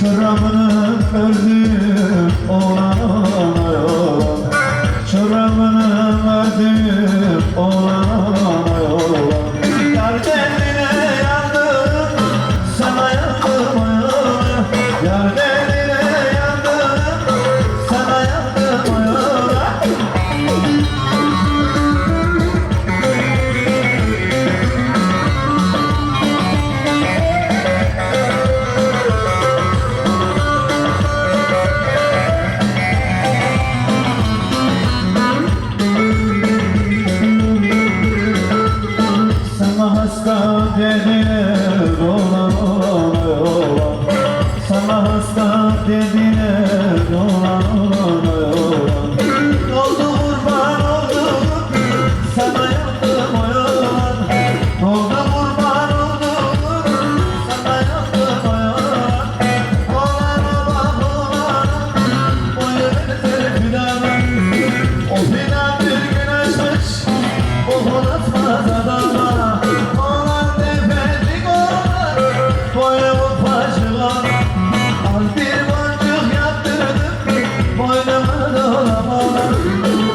Çorabını ördüm hasta dediler dolan olan olan Sana hasta dediler dolan olan olan Oldu kurban oldu sana yaptım o yalan Oldu kurban sana yaptım o yalan Olana bak olana boyu O filan bir o unutmaz adam Bir boncuk yaptırdık boynuma dolamam